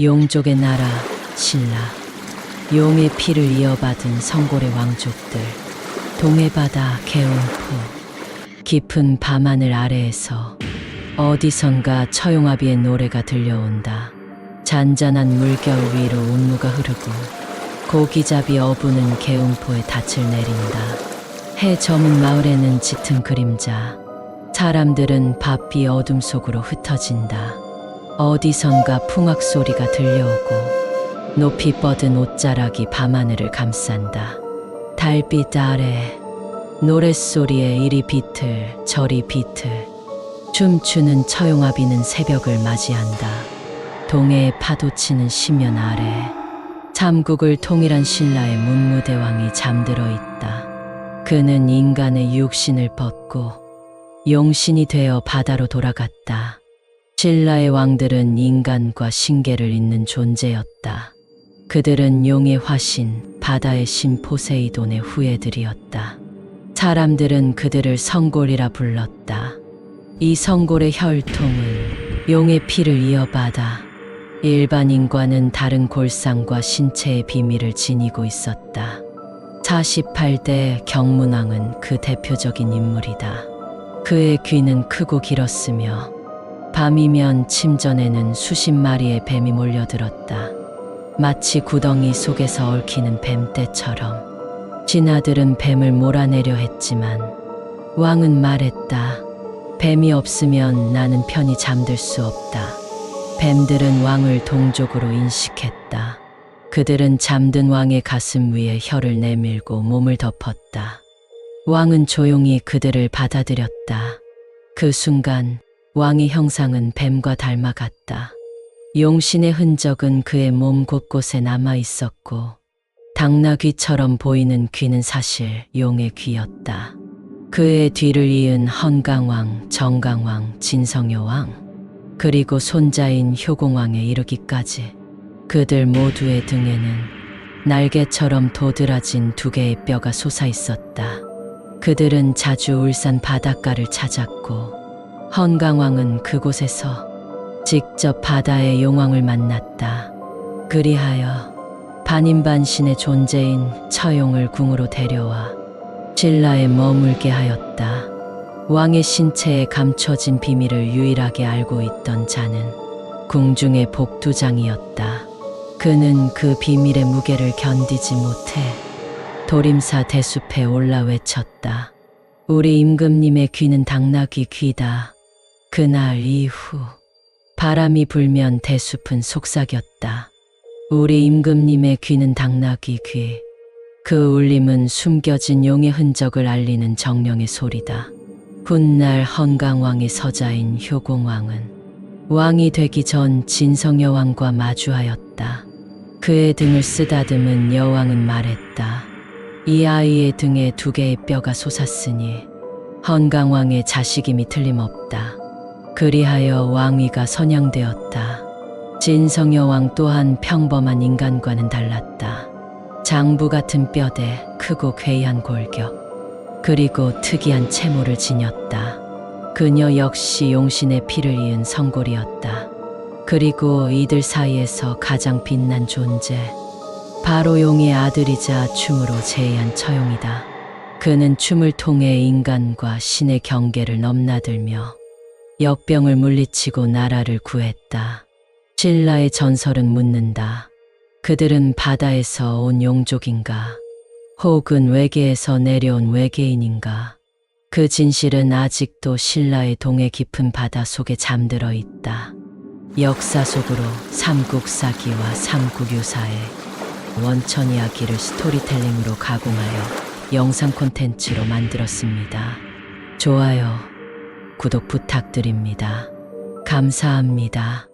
용족의 나라 신라 용의 피를 이어받은 성골의 왕족들 동해 바다 개운포 깊은 밤하늘 아래에서 어디선가 처용아비의 노래가 들려온다. 잔잔한 물결 위로 운무가 흐르고 고기잡이 어부는 개운포에 닻을 내린다. 해 저문 마을에는 짙은 그림자 사람들은 바삐 어둠 속으로 흩어진다 어디선가 풍악 소리가 들려오고 높이 뻗은 옷자락이 밤하늘을 감싼다. 달빛 아래 노랫소리에 이리 비틀 저리 비틀 춤추는 처용아비는 새벽을 맞이한다. 동해에 파도치는 심연 아래 삼국을 통일한 신라의 문무대왕이 잠들어 있다. 그는 인간의 육신을 벗고 용신이 되어 바다로 돌아갔다. 신라의 왕들은 인간과 신계를 잇는 존재였다. 그들은 용의 화신, 바다의 신 포세이돈의 후예들이었다. 사람들은 그들을 성골이라 불렀다. 이 성골의 혈통은 용의 피를 이어받아 일반인과는 다른 골상과 신체의 비밀을 지니고 있었다. 48대 경문왕은 그 대표적인 인물이다. 그의 귀는 크고 길었으며 밤이면 침전에는 수십 마리의 뱀이 몰려들었다. 마치 구덩이 속에서 얽히는 뱀떼처럼 진아들은 뱀을 몰아내려 했지만 왕은 말했다. 뱀이 없으면 나는 편히 잠들 수 없다. 뱀들은 왕을 동족으로 인식했다. 그들은 잠든 왕의 가슴 위에 혀를 내밀고 몸을 덮었다. 왕은 조용히 그들을 받아들였다. 그 순간 왕의 형상은 뱀과 닮아갔다. 용신의 흔적은 그의 몸 곳곳에 남아 있었고, 당나귀처럼 보이는 귀는 사실 용의 귀였다. 그의 뒤를 이은 헌강왕, 정강왕, 진성여왕, 그리고 손자인 효공왕에 이르기까지 그들 모두의 등에는 날개처럼 도드라진 두 개의 뼈가 솟아 있었다. 그들은 자주 울산 바닷가를 찾았고, 헌강왕은 그곳에서 직접 바다의 용왕을 만났다. 그리하여 반인반신의 존재인 처용을 궁으로 데려와 신라에 머물게 하였다. 왕의 신체에 감춰진 비밀을 유일하게 알고 있던 자는 궁중의 복두장이었다. 그는 그 비밀의 무게를 견디지 못해 도림사 대숲에 올라 외쳤다. 우리 임금님의 귀는 당나귀 귀다. 그날 이후 바람이 불면 대숲은 속삭였다. 우리 임금님의 귀는 당나귀 귀. 그 울림은 숨겨진 용의 흔적을 알리는 정령의 소리다. 훗날 헌강왕의 서자인 효공왕은 왕이 되기 전 진성여왕과 마주하였다. 그의 등을 쓰다듬은 여왕은 말했다. 이 아이의 등에 두 개의 뼈가 솟았으니 헌강왕의 자식임이 틀림없다. 그리하여 왕위가 선양되었다. 진성여 왕 또한 평범한 인간과는 달랐다. 장부 같은 뼈대, 크고 괴이한 골격, 그리고 특이한 채모를 지녔다. 그녀 역시 용신의 피를 이은 성골이었다. 그리고 이들 사이에서 가장 빛난 존재, 바로 용의 아들이자 춤으로 제의한 처용이다. 그는 춤을 통해 인간과 신의 경계를 넘나들며 역병을 물리치고 나라를 구했다. 신라의 전설은 묻는다. 그들은 바다에서 온 용족인가? 혹은 외계에서 내려온 외계인인가? 그 진실은 아직도 신라의 동해 깊은 바다 속에 잠들어 있다. 역사 속으로 삼국사기와 삼국유사의 원천 이야기를 스토리텔링으로 가공하여 영상 콘텐츠로 만들었습니다. 좋아요, 구독 부탁드립니다. 감사합니다.